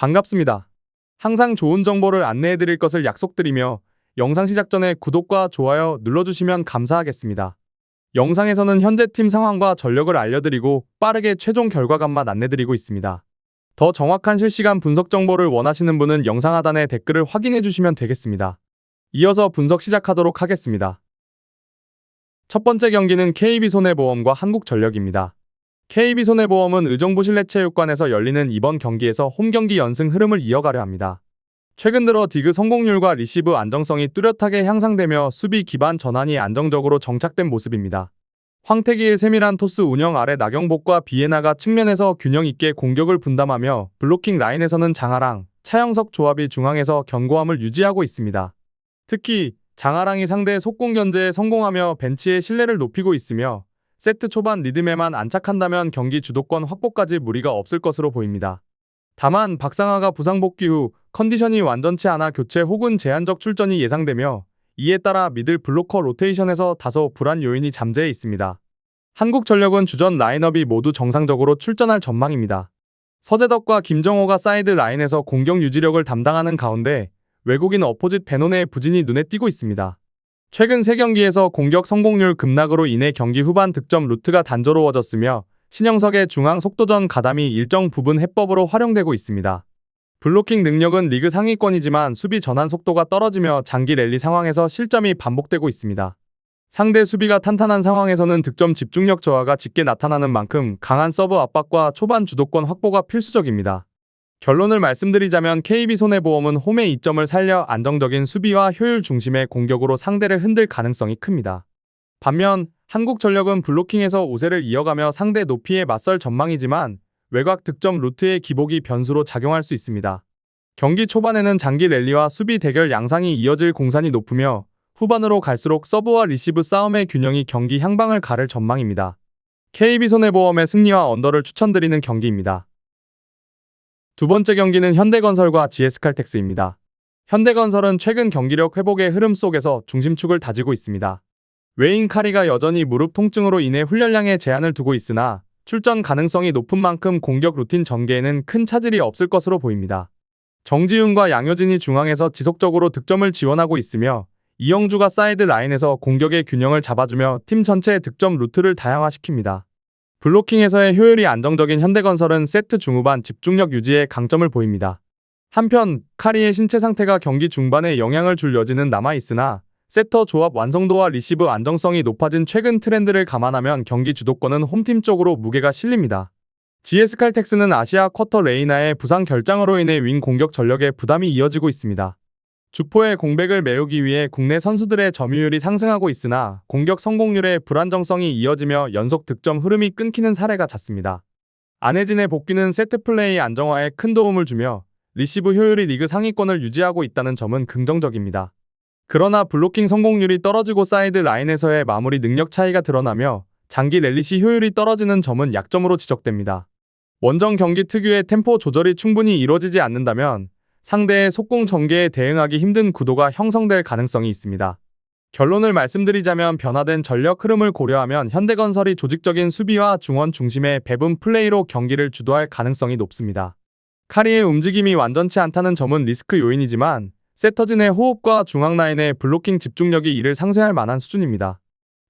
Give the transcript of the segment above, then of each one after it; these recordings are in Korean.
반갑습니다. 항상 좋은 정보를 안내해 드릴 것을 약속드리며 영상 시작 전에 구독과 좋아요 눌러주시면 감사하겠습니다. 영상에서는 현재 팀 상황과 전력을 알려드리고 빠르게 최종 결과감만 안내드리고 있습니다. 더 정확한 실시간 분석 정보를 원하시는 분은 영상 하단에 댓글을 확인해 주시면 되겠습니다. 이어서 분석 시작하도록 하겠습니다. 첫 번째 경기는 KB손해보험과 한국전력입니다. KB손해보험은 의정부 실내체육관에서 열리는 이번 경기에서 홈경기 연승 흐름을 이어가려 합니다. 최근 들어 디그 성공률과 리시브 안정성이 뚜렷하게 향상되며 수비 기반 전환이 안정적으로 정착된 모습입니다. 황태기의 세밀한 토스 운영 아래 나경복과 비에나가 측면에서 균형 있게 공격을 분담하며 블로킹 라인에서는 장하랑, 차영석 조합이 중앙에서 견고함을 유지하고 있습니다. 특히 장하랑이 상대의 속공 견제에 성공하며 벤치의 신뢰를 높이고 있으며 세트 초반 리듬에만 안착한다면 경기 주도권 확보까지 무리가 없을 것으로 보입니다. 다만 박상아가 부상 복귀 후 컨디션이 완전치 않아 교체 혹은 제한적 출전이 예상되며 이에 따라 미들 블로커 로테이션에서 다소 불안 요인이 잠재해 있습니다. 한국전력은 주전 라인업이 모두 정상적으로 출전할 전망입니다. 서재덕과 김정호가 사이드 라인에서 공격 유지력을 담당하는 가운데 외국인 어포짓 베논의 부진이 눈에 띄고 있습니다. 최근 3경기에서 공격 성공률 급락으로 인해 경기 후반 득점 루트가 단조로워졌으며 신영석의 중앙 속도전 가담이 일정 부분 해법으로 활용되고 있습니다. 블로킹 능력은 리그 상위권이지만 수비 전환 속도가 떨어지며 장기 랠리 상황에서 실점이 반복되고 있습니다. 상대 수비가 탄탄한 상황에서는 득점 집중력 저하가 짙게 나타나는 만큼 강한 서브 압박과 초반 주도권 확보가 필수적입니다. 결론을 말씀드리자면 KB손해보험은 홈의 이점을 살려 안정적인 수비와 효율 중심의 공격으로 상대를 흔들 가능성이 큽니다. 반면 한국전력은 블로킹에서 우세를 이어가며 상대 높이에 맞설 전망이지만 외곽 득점 루트의 기복이 변수로 작용할 수 있습니다. 경기 초반에는 장기 랠리와 수비 대결 양상이 이어질 공산이 높으며 후반으로 갈수록 서브와 리시브 싸움의 균형이 경기 향방을 가를 전망입니다. KB손해보험의 승리와 언더를 추천드리는 경기입니다. 두 번째 경기는 현대건설과 GS칼텍스입니다. 현대건설은 최근 경기력 회복의 흐름 속에서 중심축을 다지고 있습니다. 웨인 카리가 여전히 무릎 통증으로 인해 훈련량에 제한을 두고 있으나 출전 가능성이 높은 만큼 공격 루틴 전개에는 큰 차질이 없을 것으로 보입니다. 정지훈과 양효진이 중앙에서 지속적으로 득점을 지원하고 있으며 이영주가 사이드 라인에서 공격의 균형을 잡아주며 팀 전체의 득점 루트를 다양화시킵니다. 블로킹 에서의 효율이 안정적인 현대건설은 세트 중후반 집중력 유지에 강점을 보입니다. 한편 카리의 신체 상태가 경기 중반에 영향을 줄 여지는 남아있으나 세터 조합 완성도와 리시브 안정성이 높아진 최근 트렌드를 감안하면 경기 주도권은 홈팀 쪽으로 무게가 실립니다. GS 칼텍스는 아시아 쿼터 레이나의 부상 결장으로 인해 윙 공격 전력에 부담이 이어지고 있습니다. 주포의 공백을 메우기 위해 국내 선수들의 점유율이 상승하고 있으나 공격 성공률의 불안정성이 이어지며 연속 득점 흐름이 끊기는 사례가 잦습니다. 안혜진의 복귀는 세트 플레이 안정화에 큰 도움을 주며 리시브 효율이 리그 상위권을 유지하고 있다는 점은 긍정적입니다. 그러나 블로킹 성공률이 떨어지고 사이드 라인에서의 마무리 능력 차이가 드러나며 장기 랠리시 효율이 떨어지는 점은 약점으로 지적됩니다. 원정 경기 특유의 템포 조절이 충분히 이루어지지 않는다면 상대의 속공 전개에 대응하기 힘든 구도가 형성될 가능성이 있습니다. 결론을 말씀드리자면 변화된 전력 흐름을 고려하면 현대건설이 조직적인 수비와 중원 중심의 배분 플레이로 경기를 주도할 가능성이 높습니다. 카리의 움직임이 완전치 않다는 점은 리스크 요인이지만 세터진의 호흡과 중앙 라인의 블로킹 집중력이 이를 상쇄할 만한 수준입니다.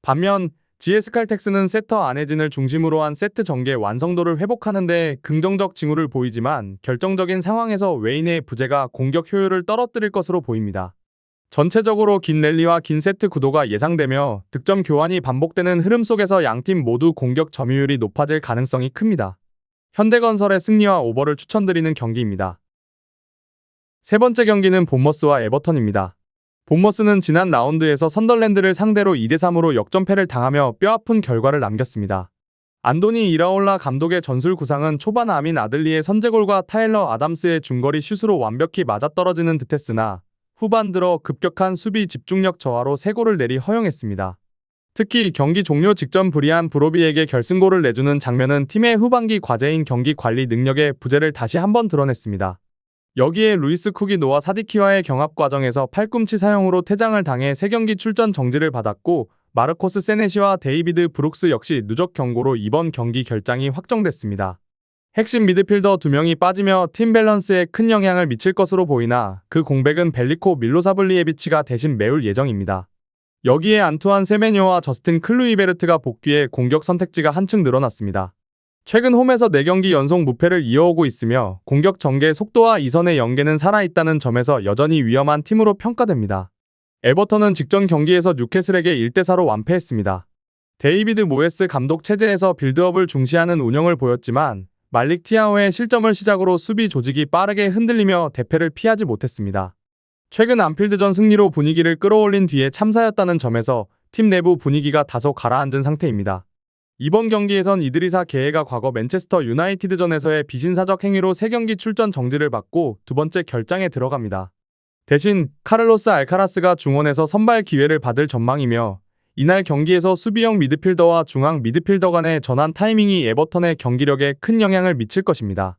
반면 GS 칼텍스는 세터 안혜진을 중심으로 한 세트 전개 완성도를 회복하는 데 긍정적 징후를 보이지만 결정적인 상황에서 웨인의 부재가 공격 효율을 떨어뜨릴 것으로 보입니다. 전체적으로 긴 랠리와 긴 세트 구도가 예상되며 득점 교환이 반복되는 흐름 속에서 양팀 모두 공격 점유율이 높아질 가능성이 큽니다. 현대건설의 승리와 오버를 추천드리는 경기입니다. 세 번째 경기는 본머스와 에버턴입니다. 본머스는 지난 라운드에서 선덜랜드를 상대로 2대3으로 역전패를 당하며 뼈아픈 결과를 남겼습니다. 안도니 이라올라 감독의 전술 구상은 초반 아민 아들리의 선제골과 타일러 아담스의 중거리 슛으로 완벽히 맞아떨어지는 듯했으나 후반 들어 급격한 수비 집중력 저하로 3골을 내리 허용했습니다. 특히 경기 종료 직전 불리한 브로비에게 결승골을 내주는 장면은 팀의 후반기 과제인 경기 관리 능력의 부재를 다시 한번 드러냈습니다. 여기에 루이스 쿡이 노아 사디키와의 경합 과정에서 팔꿈치 사용으로 퇴장을 당해 3경기 출전 정지를 받았고 마르코스 세네시와 데이비드 브룩스 역시 누적 경고로 이번 경기 결장이 확정됐습니다. 핵심 미드필더 2명이 빠지며 팀 밸런스에 큰 영향을 미칠 것으로 보이나 그 공백은 벨리코 밀로사블리에비치가 대신 메울 예정입니다. 여기에 안투안 세메뇨와 저스틴 클루이베르트가 복귀해 공격 선택지가 한층 늘어났습니다. 최근 홈에서 4경기 연속 무패를 이어오고 있으며 공격 전개 속도와 이선의 연계는 살아있다는 점에서 여전히 위험한 팀으로 평가됩니다. 에버턴은 직전 경기에서 뉴캐슬에게 1대4로 완패했습니다. 데이비드 모에스 감독 체제에서 빌드업을 중시하는 운영을 보였지만 말릭 티아오의 실점을 시작으로 수비 조직이 빠르게 흔들리며 대패를 피하지 못했습니다. 최근 안필드전 승리로 분위기를 끌어올린 뒤에 참사였다는 점에서 팀 내부 분위기가 다소 가라앉은 상태입니다. 이번 경기에선 이드리사 게헤가 과거 맨체스터 유나이티드전에서의 비신사적 행위로 3경기 출전 정지를 받고 두 번째 결장에 들어갑니다. 대신 카를로스 알카라스가 중원에서 선발 기회를 받을 전망이며 이날 경기에서 수비형 미드필더와 중앙 미드필더 간의 전환 타이밍이 에버턴의 경기력에 큰 영향을 미칠 것입니다.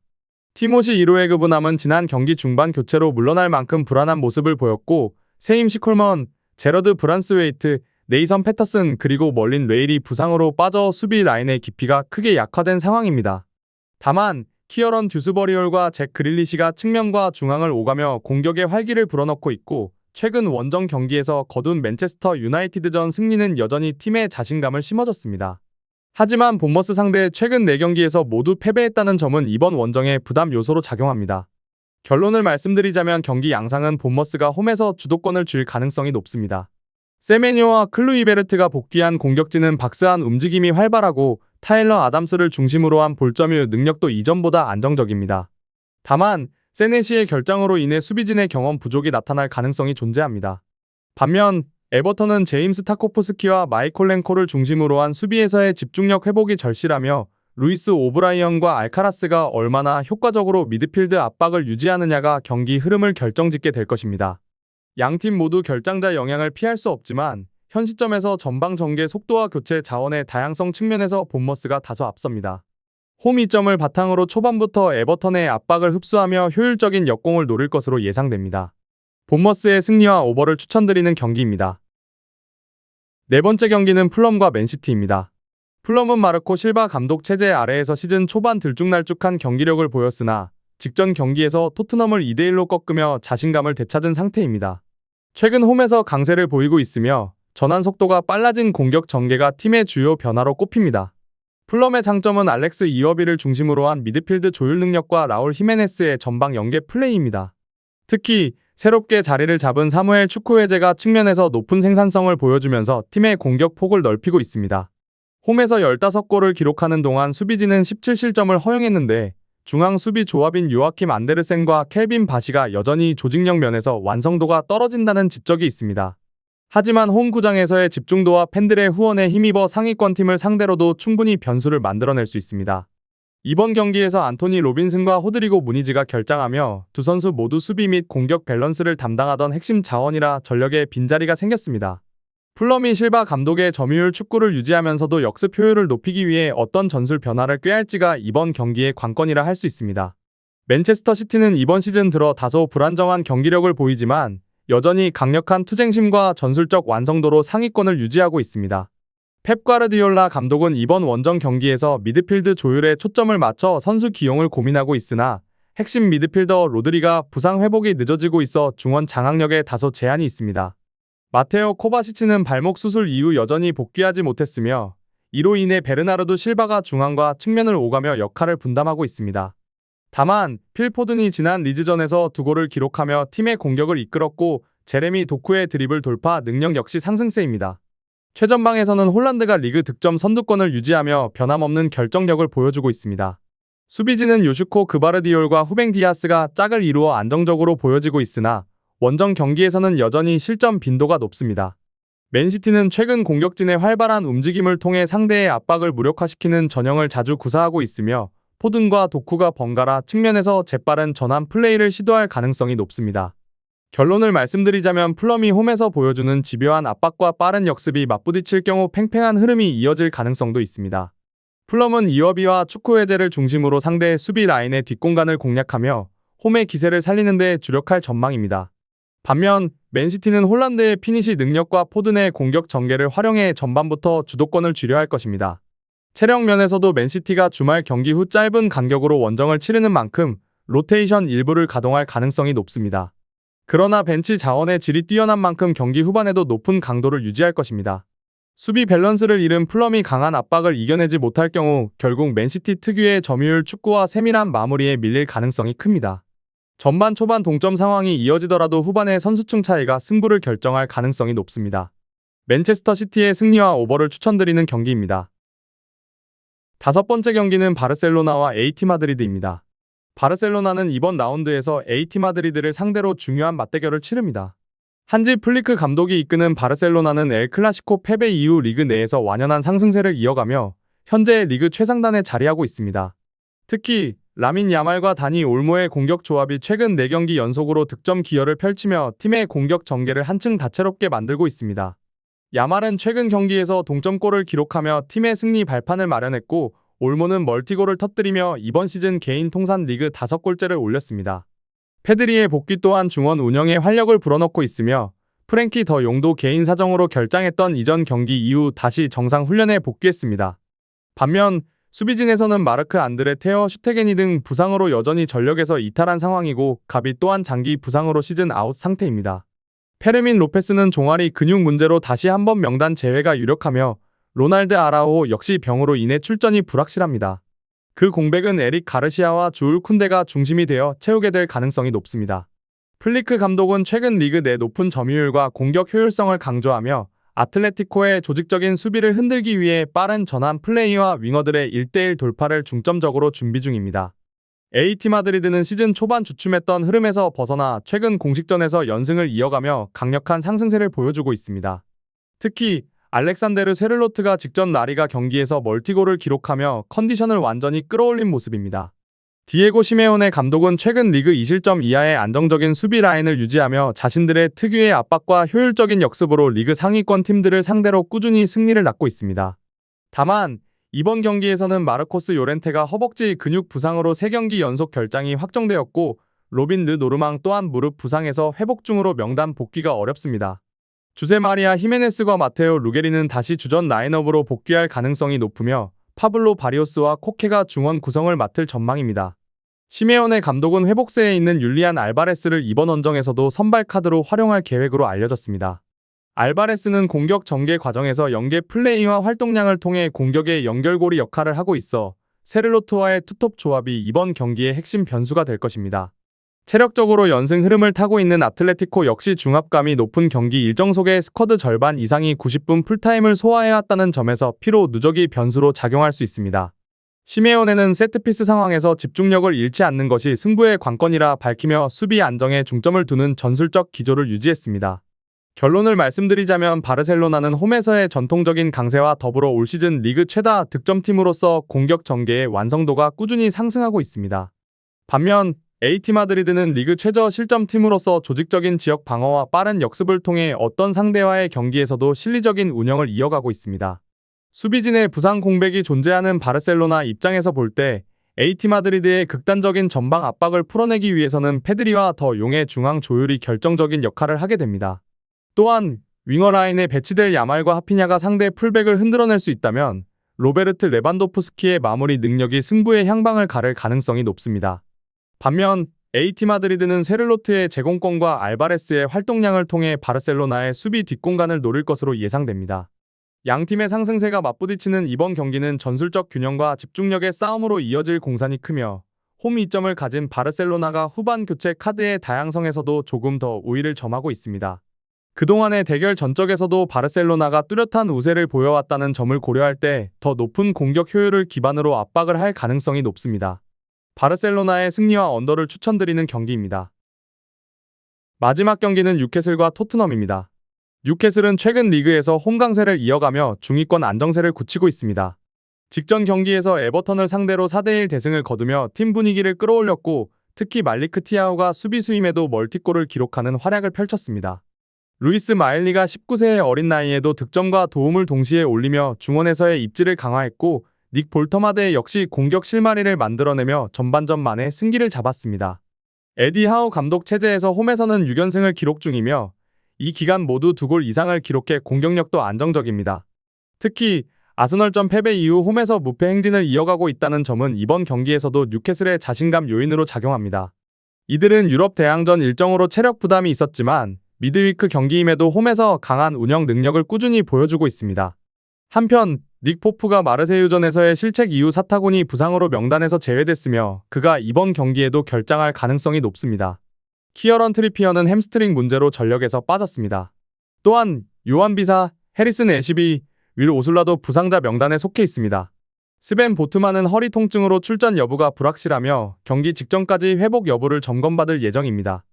티모시 이로에그브남은 지난 경기 중반 교체로 물러날 만큼 불안한 모습을 보였고 세임 시콜먼, 제러드 브란스웨이트, 네이선 패터슨 그리고 멀린 레일이 부상으로 빠져 수비 라인의 깊이가 크게 약화된 상황입니다. 다만 키어런 듀스버리올과 잭 그릴리시가 측면과 중앙을 오가며 공격의 활기를 불어넣고 있고 최근 원정 경기에서 거둔 맨체스터 유나이티드전 승리는 여전히 팀의 자신감을 심어줬습니다. 하지만 본머스 상대 최근 4경기에서 모두 패배했다는 점은 이번 원정의 부담 요소로 작용합니다. 결론을 말씀드리자면 경기 양상은 본머스가 홈에서 주도권을 쥘 가능성이 높습니다. 세메니오와 클루이베르트가 복귀한 공격진은 박스한 움직임이 활발하고 타일러 아담스를 중심으로 한 볼점유 능력도 이전보다 안정적입니다. 다만 세네시의 결장으로 인해 수비진의 경험 부족이 나타날 가능성이 존재합니다. 반면 에버턴은 제임스 타코프스키와 마이콜 랭코를 중심으로 한 수비에서의 집중력 회복이 절실하며 루이스 오브라이언과 알카라스가 얼마나 효과적으로 미드필드 압박을 유지하느냐가 경기 흐름을 결정짓게 될 것입니다. 양팀 모두 결장자 영향을 피할 수 없지만 현 시점에서 전방 전개 속도와 교체 자원의 다양성 측면에서 본머스가 다소 앞섭니다. 홈 이점을 바탕으로 초반부터 에버턴의 압박을 흡수하며 효율적인 역공을 노릴 것으로 예상됩니다. 본머스의 승리와 오버를 추천드리는 경기입니다. 네 번째 경기는 플럼과 맨시티입니다. 플럼은 마르코 실바 감독 체제 아래에서 시즌 초반 들쭉날쭉한 경기력을 보였으나 직전 경기에서 토트넘을 2대1로 꺾으며 자신감을 되찾은 상태입니다. 최근 홈에서 강세를 보이고 있으며 전환 속도가 빨라진 공격 전개가 팀의 주요 변화로 꼽힙니다. 플럼의 장점은 알렉스 이어비를 중심으로 한 미드필드 조율 능력과 라울 히메네스의 전방 연계 플레이입니다. 특히 새롭게 자리를 잡은 사무엘 축구회제가 측면에서 높은 생산성을 보여주면서 팀의 공격 폭을 넓히고 있습니다. 홈에서 15골을 기록하는 동안 수비진은 17실점을 허용했는데 중앙 수비 조합인 요아킴 안데르센과 켈빈 바시가 여전히 조직력 면에서 완성도가 떨어진다는 지적이 있습니다. 하지만 홈구장에서의 집중도와 팬들의 후원에 힘입어 상위권 팀을 상대로도 충분히 변수를 만들어낼 수 있습니다. 이번 경기에서 안토니 로빈슨과 호드리고 무니즈가 결장하며 두 선수 모두 수비 및 공격 밸런스를 담당하던 핵심 자원이라 전력에 빈자리가 생겼습니다. 플럼이 실바 감독의 점유율 축구를 유지하면서도 역습 효율을 높이기 위해 어떤 전술 변화를 꾀할지가 이번 경기의 관건이라 할 수 있습니다. 맨체스터 시티는 이번 시즌 들어 다소 불안정한 경기력을 보이지만 여전히 강력한 투쟁심과 전술적 완성도로 상위권을 유지하고 있습니다. 펩 과르디올라 감독은 이번 원정 경기에서 미드필드 조율에 초점을 맞춰 선수 기용을 고민하고 있으나 핵심 미드필더 로드리가 부상 회복이 늦어지고 있어 중원 장악력에 다소 제한이 있습니다. 마테오 코바시치는 발목 수술 이후 여전히 복귀하지 못했으며 이로 인해 베르나르도 실바가 중앙과 측면을 오가며 역할을 분담하고 있습니다. 다만 필포든이 지난 리즈전에서 두 골을 기록하며 팀의 공격을 이끌었고 제레미 도쿠의 드리블 돌파 능력 역시 상승세입니다. 최전방에서는 홀란드가 리그 득점 선두권을 유지하며 변함없는 결정력을 보여주고 있습니다. 수비진은 요슈코 그바르디올과 후뱅 디아스가 짝을 이루어 안정적으로 보여지고 있으나 원정 경기에서는 여전히 실점 빈도가 높습니다. 맨시티는 최근 공격진의 활발한 움직임을 통해 상대의 압박을 무력화시키는 전형을 자주 구사하고 있으며 포든과 도쿠가 번갈아 측면에서 재빠른 전환 플레이를 시도할 가능성이 높습니다. 결론을 말씀드리자면 플럼이 홈에서 보여주는 집요한 압박과 빠른 역습이 맞부딪힐 경우 팽팽한 흐름이 이어질 가능성도 있습니다. 플럼은 이어비와 축구 해제를 중심으로 상대의 수비 라인의 뒷공간을 공략하며 홈의 기세를 살리는 데 주력할 전망입니다. 반면 맨시티는 홀란드의 피니시 능력과 포든의 공격 전개를 활용해 전반부터 주도권을 쥐려 할 것입니다. 체력 면에서도 맨시티가 주말 경기 후 짧은 간격으로 원정을 치르는 만큼 로테이션 일부를 가동할 가능성이 높습니다. 그러나 벤치 자원의 질이 뛰어난 만큼 경기 후반에도 높은 강도를 유지할 것입니다. 수비 밸런스를 잃은 플럼이 강한 압박을 이겨내지 못할 경우 결국 맨시티 특유의 점유율 축구와 세밀한 마무리에 밀릴 가능성이 큽니다. 전반 초반 동점 상황이 이어지더라도 후반의 선수층 차이가 승부를 결정할 가능성이 높습니다. 맨체스터 시티의 승리와 오버를 추천드리는 경기입니다. 다섯 번째 경기는 바르셀로나와 에이티 마드리드입니다. 바르셀로나는 이번 라운드에서 에이티 마드리드를 상대로 중요한 맞대결을 치릅니다. 한지 플리크 감독이 이끄는 바르셀로나는 엘 클라시코 패배 이후 리그 내에서 완연한 상승세를 이어가며 현재 리그 최상단에 자리하고 있습니다. 특히 라민 야말과 다니 올모의 공격 조합이 최근 4경기 연속으로 득점 기여를 펼치며 팀의 공격 전개를 한층 다채롭게 만들고 있습니다. 야말은 최근 경기에서 동점골을 기록하며 팀의 승리 발판을 마련했고 올모는 멀티골을 터뜨리며 이번 시즌 개인 통산 리그 5골째를 올렸습니다. 페드리의 복귀 또한 중원 운영에 활력을 불어넣고 있으며 프랭키 더 용도 개인 사정으로 결장했던 이전 경기 이후 다시 정상 훈련에 복귀했습니다. 반면 수비진에서는 마르크 안드레 테어 슈테게니 등 부상으로 여전히 전력에서 이탈한 상황이고 가비 또한 장기 부상으로 시즌 아웃 상태입니다. 페르민 로페스는 종아리 근육 문제로 다시 한번 명단 제외가 유력하며 로날드 아라오 역시 병으로 인해 출전이 불확실합니다. 그 공백은 에릭 가르시아와 주울 쿤데가 중심이 되어 채우게 될 가능성이 높습니다. 플리크 감독은 최근 리그 내 높은 점유율과 공격 효율성을 강조하며 아틀레티코의 조직적인 수비를 흔들기 위해 빠른 전환 플레이와 윙어들의 1대1 돌파를 중점적으로 준비 중입니다. AT 마드리드는 시즌 초반 주춤했던 흐름에서 벗어나 최근 공식전에서 연승을 이어가며 강력한 상승세를 보여주고 있습니다. 특히 알렉산데르 세를로트가 직전 나리가 경기에서 멀티골을 기록하며 컨디션을 완전히 끌어올린 모습입니다. 디에고 시메온의 감독은 최근 리그 2실점 이하의 안정적인 수비 라인을 유지하며 자신들의 특유의 압박과 효율적인 역습으로 리그 상위권 팀들을 상대로 꾸준히 승리를 낳고 있습니다. 다만 이번 경기에서는 마르코스 요렌테가 허벅지 근육 부상으로 3경기 연속 결장이 확정되었고 로빈 르 노르망 또한 무릎 부상에서 회복 중으로 명단 복귀가 어렵습니다. 주세 마리아 히메네스과 마테오 루게리는 다시 주전 라인업으로 복귀할 가능성이 높으며 파블로 바리오스와 코케가 중원 구성을 맡을 전망입니다. 시메온의 감독은 회복세에 있는 율리안 알바레스를 이번 원정에서도 선발 카드로 활용할 계획으로 알려졌습니다. 알바레스는 공격 전개 과정에서 연계 플레이와 활동량을 통해 공격의 연결고리 역할을 하고 있어 세르로트와의 투톱 조합이 이번 경기의 핵심 변수가 될 것입니다. 체력적으로 연승 흐름을 타고 있는 아틀레티코 역시 중압감이 높은 경기 일정 속에 스쿼드 절반 이상이 90분 풀타임을 소화해왔다는 점에서 피로 누적이 변수로 작용할 수 있습니다. 시메온에는 세트피스 상황에서 집중력을 잃지 않는 것이 승부의 관건이라 밝히며 수비 안정에 중점을 두는 전술적 기조를 유지했습니다. 결론을 말씀드리자면 바르셀로나는 홈에서의 전통적인 강세와 더불어 올 시즌 리그 최다 득점팀으로서 공격 전개의 완성도가 꾸준히 상승하고 있습니다. 반면 AT 마드리드는 리그 최저 실점팀으로서 조직적인 지역 방어와 빠른 역습을 통해 어떤 상대와의 경기에서도 실리적인 운영을 이어가고 있습니다. 수비진의 부상 공백이 존재하는 바르셀로나 입장에서 볼 때 AT 마드리드의 극단적인 전방 압박을 풀어내기 위해서는 페드리와 더 용의 중앙 조율이 결정적인 역할을 하게 됩니다. 또한 윙어 라인에 배치될 야말과 하피냐가 상대 풀백을 흔들어낼 수 있다면 로베르트 레반도프스키의 마무리 능력이 승부의 향방을 가를 가능성이 높습니다. 반면 AT 마드리드는 세를로트의 제공권과 알바레스의 활동량을 통해 바르셀로나의 수비 뒷공간을 노릴 것으로 예상됩니다. 양 팀의 상승세가 맞부딪히는 이번 경기는 전술적 균형과 집중력의 싸움으로 이어질 공산이 크며 홈 이점을 가진 바르셀로나가 후반 교체 카드의 다양성에서도 조금 더 우위를 점하고 있습니다. 그동안의 대결 전적에서도 바르셀로나가 뚜렷한 우세를 보여왔다는 점을 고려할 때 더 높은 공격 효율을 기반으로 압박을 할 가능성이 높습니다. 바르셀로나의 승리와 언더를 추천드리는 경기입니다. 마지막 경기는 뉴캐슬과 토트넘입니다. 뉴캐슬은 최근 리그에서 홈 강세를 이어가며 중위권 안정세를 굳히고 있습니다. 직전 경기에서 에버턴을 상대로 4대1 대승을 거두며 팀 분위기를 끌어올렸고 특히 말리크 티아오가 수비수임에도 멀티골을 기록하는 활약을 펼쳤습니다. 루이스 마일리가 19세의 어린 나이에도 득점과 도움을 동시에 올리며 중원에서의 입지를 강화했고 닉 볼터마데 역시 공격 실마리를 만들어내며 전반전 만에 승기를 잡았습니다. 에디 하우 감독 체제에서 홈에서는 6연승을 기록 중이며 이 기간 모두 두 골 이상을 기록해 공격력도 안정적입니다. 특히 아스널전 패배 이후 홈에서 무패 행진을 이어가고 있다는 점은 이번 경기에서도 뉴캐슬의 자신감 요인으로 작용합니다. 이들은 유럽 대항전 일정으로 체력 부담이 있었지만 미드위크 경기임에도 홈에서 강한 운영 능력을 꾸준히 보여주고 있습니다. 한편 닉 포프가 마르세유전에서의 실책 이후 사타구니 부상으로 명단에서 제외됐으며 그가 이번 경기에도 결장할 가능성이 높습니다. 키어런 트리피어는 햄스트링 문제로 전력에서 빠졌습니다. 또한 요한 비사, 해리슨 애시비, 윌 오슬라도 부상자 명단에 속해 있습니다. 스벤 보트만은 허리 통증으로 출전 여부가 불확실하며 경기 직전까지 회복 여부를 점검받을 예정입니다.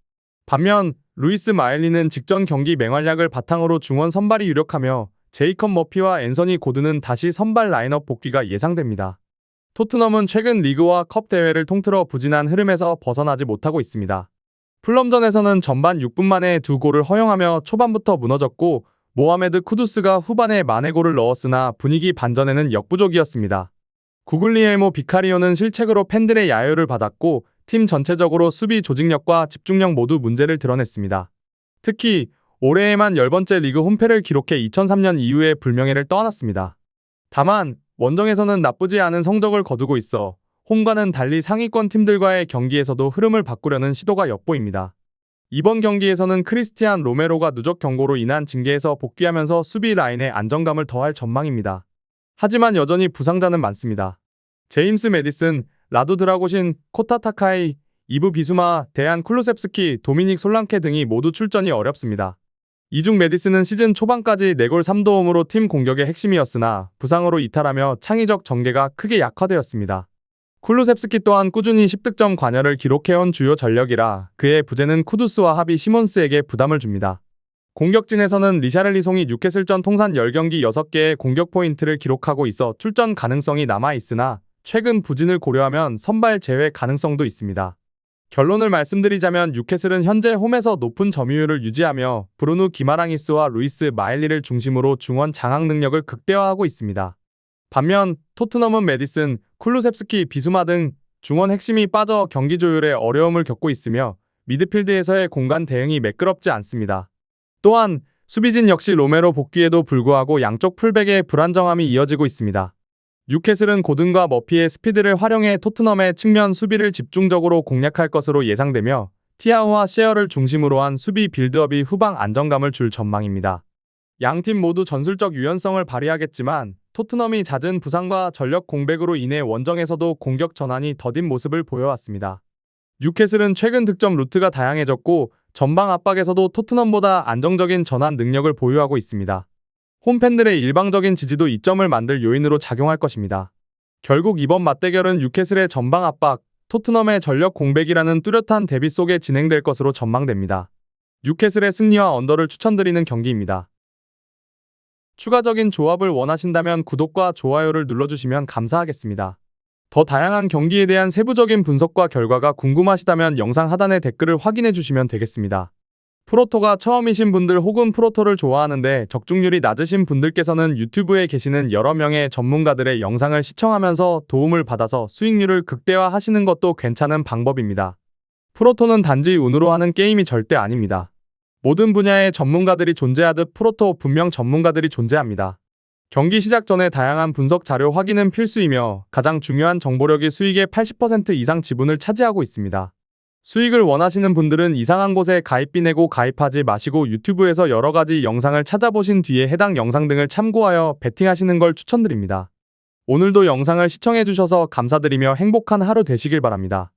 반면 루이스 마일리는 직전 경기 맹활약을 바탕으로 중원 선발이 유력하며 제이컵 머피와 앤서니 고드는 다시 선발 라인업 복귀가 예상됩니다. 토트넘은 최근 리그와 컵 대회를 통틀어 부진한 흐름에서 벗어나지 못하고 있습니다. 풀럼전에서는 전반 6분 만에 두 골을 허용하며 초반부터 무너졌고 모하메드 쿠두스가 후반에 만회골을 넣었으나 분위기 반전에는 역부족이었습니다. 구글리엘모 비카리오는 실책으로 팬들의 야유를 받았고 팀 전체적으로 수비 조직력과 집중력 모두 문제를 드러냈습니다. 특히 올해에만 10번째 리그 홈패를 기록해 2003년 이후에 불명예를 떠안았습니다. 다만 원정에서는 나쁘지 않은 성적을 거두고 있어 홈과는 달리 상위권 팀들과의 경기에서도 흐름을 바꾸려는 시도가 엿보입니다. 이번 경기에서는 크리스티안 로메로가 누적 경고로 인한 징계에서 복귀하면서 수비 라인에 안정감을 더할 전망입니다. 하지만 여전히 부상자는 많습니다. 제임스 메디슨, 라도 드라고신, 코타 타카이, 이브 비수마, 대한 쿨루셉스키, 도미닉 솔랑케 등이 모두 출전이 어렵습니다. 이중 메디슨은 시즌 초반까지 4골 3도움으로 팀 공격의 핵심이었으나 부상으로 이탈하며 창의적 전개가 크게 약화되었습니다. 쿨루셉스키 또한 꾸준히 10득점 관여를 기록해온 주요 전력이라 그의 부재는 쿠두스와 하비 시몬스에게 부담을 줍니다. 공격진에서는 리샤를리송이 뉴캐슬전 통산 10경기 6개의 공격 포인트를 기록하고 있어 출전 가능성이 남아있으나 최근 부진을 고려하면 선발 제외 가능성도 있습니다. 결론을 말씀드리자면 뉴캐슬은 현재 홈에서 높은 점유율을 유지하며 브루누 기마랑이스와 루이스 마일리를 중심으로 중원 장악 능력을 극대화하고 있습니다. 반면 토트넘은 메디슨, 쿨루셉스키, 비수마 등 중원 핵심이 빠져 경기 조율에 어려움을 겪고 있으며 미드필드에서의 공간 대응이 매끄럽지 않습니다. 또한 수비진 역시 로메로 복귀에도 불구하고 양쪽 풀백의 불안정함이 이어지고 있습니다. 뉴캐슬은 고든과 머피의 스피드를 활용해 토트넘의 측면 수비를 집중적으로 공략할 것으로 예상되며 티아우와 셰어를 중심으로 한 수비 빌드업이 후방 안정감을 줄 전망입니다. 양 팀 모두 전술적 유연성을 발휘하겠지만 토트넘이 잦은 부상과 전력 공백으로 인해 원정에서도 공격 전환이 더딘 모습을 보여왔습니다. 뉴캐슬은 최근 득점 루트가 다양해졌고 전방 압박에서도 토트넘보다 안정적인 전환 능력을 보유하고 있습니다. 홈팬들의 일방적인 지지도 이점을 만들 요인으로 작용할 것입니다. 결국 이번 맞대결은 뉴캐슬의 전방 압박, 토트넘의 전력 공백이라는 뚜렷한 대비 속에 진행될 것으로 전망됩니다. 뉴캐슬의 승리와 언더를 추천드리는 경기입니다. 추가적인 조합을 원하신다면 구독과 좋아요를 눌러주시면 감사하겠습니다. 더 다양한 경기에 대한 세부적인 분석과 결과가 궁금하시다면 영상 하단의 댓글을 확인해 주시면 되겠습니다. 프로토가 처음이신 분들 혹은 프로토를 좋아하는데 적중률이 낮으신 분들께서는 유튜브에 계시는 여러 명의 전문가들의 영상을 시청하면서 도움을 받아서 수익률을 극대화하시는 것도 괜찮은 방법입니다. 프로토는 단지 운으로 하는 게임이 절대 아닙니다. 모든 분야의 전문가들이 존재하듯 프로토 분명 전문가들이 존재합니다. 경기 시작 전에 다양한 분석 자료 확인은 필수이며 가장 중요한 정보력이 수익의 80% 이상 지분을 차지하고 있습니다. 수익을 원하시는 분들은 이상한 곳에 가입비 내고 가입하지 마시고 유튜브에서 여러 가지 영상을 찾아보신 뒤에 해당 영상 등을 참고하여 베팅하시는 걸 추천드립니다. 오늘도 영상을 시청해주셔서 감사드리며 행복한 하루 되시길 바랍니다.